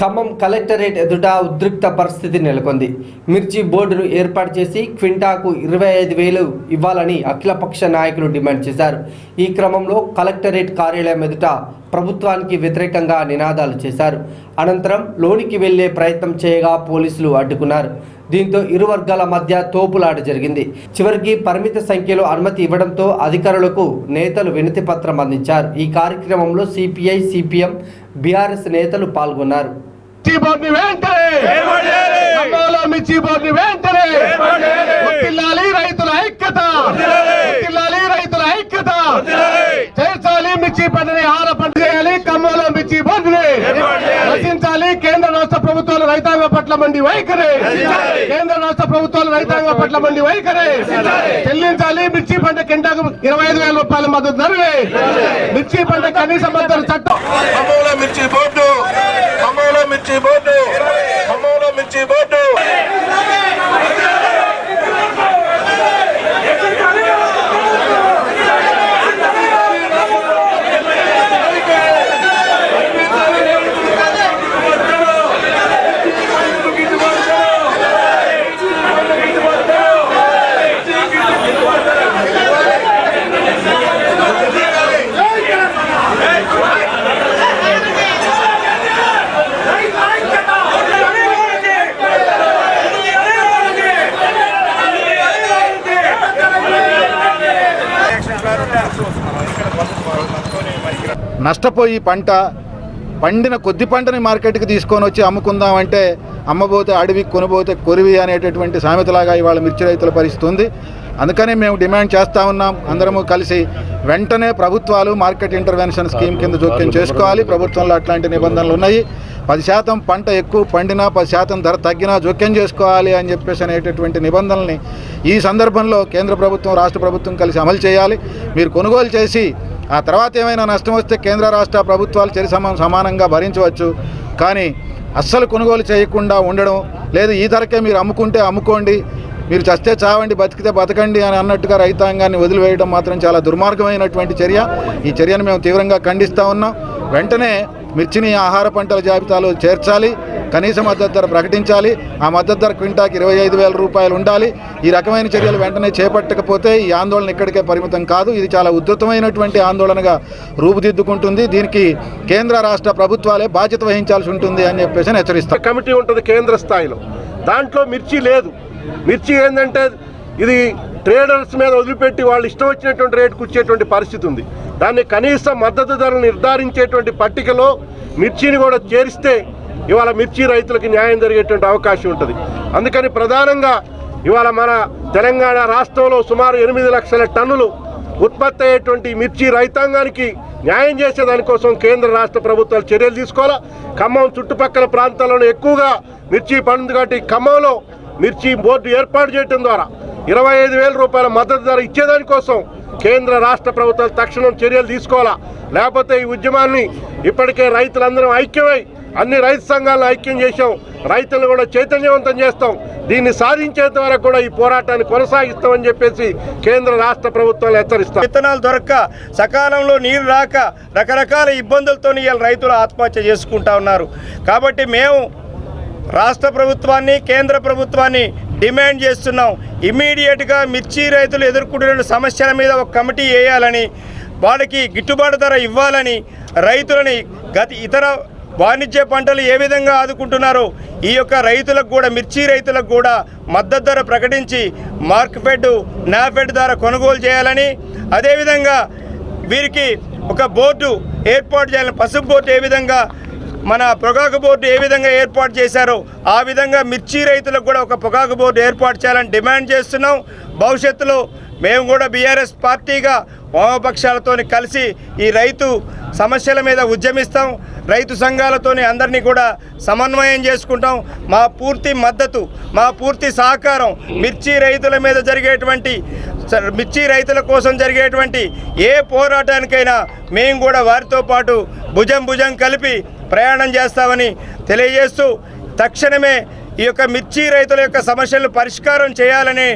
Khammam collectorate ఎదుట ఉద్రిక్త పరిస్థితి నెలకొంది. మిర్చి బోర్డును ఏర్పాటు చేసి క్వింటాకు ఇరవై ఐదు వేలు ఇవ్వాలని అఖిలపక్ష నాయకులు డిమాండ్ చేశారు. ఈ క్రమంలో కలెక్టరేట్ కార్యాలయం ఎదుట ప్రభుత్వానికి వ్యతిరేకంగా నినాదాలు చేశారు. అనంతరం లోనికి వెళ్ళే ప్రయత్నం చేయగా పోలీసులు అడ్డుకున్నారు. దీంతో ఇరు వర్గాల మధ్య తోపులాట జరిగింది. చివరికి పరిమిత సంఖ్యలో అనుమతి ఇవ్వడంతో అధికారులకు నేతలు వినతి పత్రం అందించారు. ఈ కార్యక్రమంలో సిపిఐ సిపిఎం బీఆర్ఎస్ నేతలు పాల్గొన్నారు. మిర్చి బోర్డుని వెంటనే ఖమ్మంలో మిర్చి బోర్డుని వెంటనే. వర్ధిల్లాలి రైతుల ఐక్యత. వర్ధిల్లాలి రైతుల ఐక్యత. చేర్చాలి మిర్చి పంటని ఆహార పంట చేయాలి. ఖమ్మంలో మిర్చి బోర్డుని రచించాలి. కేంద్ర రాష్ట్ర ప్రభుత్వాలు రైతాంగ పట్ల మండి వైఖరి కేంద్ర రాష్ట్ర ప్రభుత్వాలు రైతాంగ పట్ల మండి వైఖరి చెల్లించాలి మిర్చి పంట కింటాకు ఇరవై ఐదు వేల రూపాయల మద్దతు ధరని మిర్చి పంట కనీస మద్దతు చట్టం. మిర్చి బోర్డు. మిర్చి బోర్డు. మిర్చి బోర్డు. నష్టపోయి పంట పండిన కొద్ది పంటని మార్కెట్కి తీసుకొని వచ్చి అమ్ముకుందామంటే అమ్మబోతే అడవి కొనుబోతే కొరివి అనేటటువంటి సామెతలాగా ఇవాళ మిర్చి రైతుల పరిస్థితి ఉంది. అందుకనే మేము డిమాండ్ చేస్తూ ఉన్నాం. అందరము కలిసి వెంటనే ప్రభుత్వాలు మార్కెట్ ఇంటర్వెన్షన్ స్కీమ్ కింద జోక్యం చేసుకోవాలి. ప్రభుత్వంలో అట్లాంటి నిబంధనలు ఉన్నాయి. పది శాతం పంట ఎక్కువ పండినా పది శాతం ధర తగ్గినా జోక్యం చేసుకోవాలి అని చెప్పేసి అనేటటువంటి నిబంధనల్ని ఈ సందర్భంలో కేంద్ర ప్రభుత్వం రాష్ట్ర ప్రభుత్వం కలిసి అమలు చేయాలి. మీరు కొనుగోలు చేసి ఆ తర్వాత ఏమైనా నష్టం వస్తే కేంద్ర రాష్ట్ర ప్రభుత్వాలు చరి సమానంగా భరించవచ్చు. కానీ అస్సలు కొనుగోలు చేయకుండా ఉండడం లేదు. ఈ ధరకే మీరు అమ్ముకుంటే అమ్ముకోండి. మీరు చస్తే చావండి బతికితే బతకండి అని అన్నట్టుగా రైతాంగాన్ని వదిలివేయడం మాత్రం చాలా దుర్మార్గమైనటువంటి చర్య. ఈ చర్యను మేము తీవ్రంగా ఖండిస్తూ ఉన్నాం. వెంటనే మిర్చిని ఆహార పంటల జాబితాలో చేర్చాలి. కనీస మద్దతు ధర ప్రకటించాలి. ఆ మద్దతు ధర క్వింటాకి ఇరవై ఐదు వేల రూపాయలు ఉండాలి. ఈ రకమైన చర్యలు వెంటనే చేపట్టకపోతే ఈ ఆందోళన ఇక్కడికే పరిమితం కాదు. ఇది చాలా ఉధృతమైనటువంటి ఆందోళనగా రూపుదిద్దుకుంటుంది. దీనికి కేంద్ర రాష్ట్ర ప్రభుత్వాలే బాధ్యత వహించాల్సి ఉంటుంది అని చెప్పేసి హెచ్చరిస్తారు కమిటీ ఉంటుంది కేంద్ర స్థాయిలో. దాంట్లో మిర్చి లేదు. మిర్చి ఏంటంటే ఇది ట్రేడర్స్ మీద వదిలిపెట్టి వాళ్ళు ఇష్టం వచ్చినటువంటి రేటుకు ఇచ్చేటువంటి పరిస్థితి ఉంది. దాన్ని కనీస మద్దతు ధరలు నిర్ధారించేటువంటి పట్టికలో మిర్చిని కూడా చేరిస్తే ఇవాళ మిర్చి రైతులకు న్యాయం జరిగేటువంటి అవకాశం ఉంటుంది. అందుకని ప్రధానంగా ఇవాళ మన తెలంగాణ రాష్ట్రంలో సుమారు ఎనిమిది లక్షల టన్నులు ఉత్పత్తి అయ్యేటువంటి మిర్చి రైతాంగానికి న్యాయం చేసే దానికోసం కేంద్ర రాష్ట్ర ప్రభుత్వాలు చర్యలు తీసుకోవాలా? ఖమ్మం చుట్టుపక్కల ప్రాంతాల్లోనే ఎక్కువగా మిర్చి పండుగ కాబట్టి ఖమ్మంలో మిర్చి బోర్డు ఏర్పాటు చేయడం ద్వారా ఇరవై ఐదు వేల రూపాయల మద్దతు ధర ఇచ్చేదానికోసం కేంద్ర రాష్ట్ర ప్రభుత్వాలు తక్షణం చర్యలు తీసుకోవాలా? లేకపోతే ఈ ఉద్యమాన్ని ఇప్పటికే రైతులందరం ఐక్యమై అన్ని రైతు సంఘాలను ఐక్యం చేశాం. రైతులను కూడా చైతన్యవంతం చేస్తాం. దీన్ని సాధించేంత వరకు కూడా ఈ పోరాటాన్ని కొనసాగిస్తామని చెప్పేసి కేంద్ర రాష్ట్ర ప్రభుత్వాలు హెచ్చరిస్తాం. విత్తనాలు దొరక్క సకాలంలో నీరు రాక రకరకాల ఇబ్బందులతో ఇవాళ రైతులు ఆత్మహత్య చేసుకుంటా ఉన్నారు. కాబట్టి మేము రాష్ట్ర ప్రభుత్వాన్ని కేంద్ర ప్రభుత్వాన్ని డిమాండ్ చేస్తున్నాం. ఇమీడియట్గా మిర్చి రైతులు ఎదుర్కొంటున్న సమస్యల మీద ఒక కమిటీ వేయాలని వాళ్ళకి గిట్టుబాటు ధర ఇవ్వాలని రైతులని గతి ఇతర వాణిజ్య పంటలు ఏ విధంగా ఆదుకుంటున్నారో ఈ యొక్క రైతులకు కూడా మిర్చి రైతులకు కూడా మద్దతు ధర ప్రకటించి మార్క్ఫెడ్ నాఫెడ్ ద్వారా కొనుగోలు చేయాలని అదేవిధంగా వీరికి ఒక బోర్డు ఏర్పాటు చేయాలని పసుపు బోర్డు ఏ విధంగా మన పొగాకు బోర్డు ఏ విధంగా ఏర్పాటు చేశారో ఆ విధంగా మిర్చి రైతులకు కూడా ఒక పొగాకు బోర్డు ఏర్పాటు చేయాలని డిమాండ్ చేస్తున్నాం. భవిష్యత్తులో మేము కూడా బీఆర్ఎస్ పార్టీగా వామపక్షాలతో కలిసి ఈ రైతు సమస్యల మీద ఉద్యమిస్తాం. రైతు సంఘాలతోని అందరినీ కూడా సమన్వయం చేసుకుంటాం. మా పూర్తి మద్దతు మా పూర్తి సహకారం మిర్చి రైతుల మీద జరిగేటువంటి మిర్చి రైతుల కోసం జరిగేటువంటి ఏ పోరాటానికైనా మేము కూడా వారితో పాటు భుజం భుజం కలిపి ప్రయాణం చేస్తామని తెలియజేస్తూ తక్షణమే ఈ యొక్క మిర్చి రైతుల యొక్క సమస్యలను పరిష్కారం చేయాలని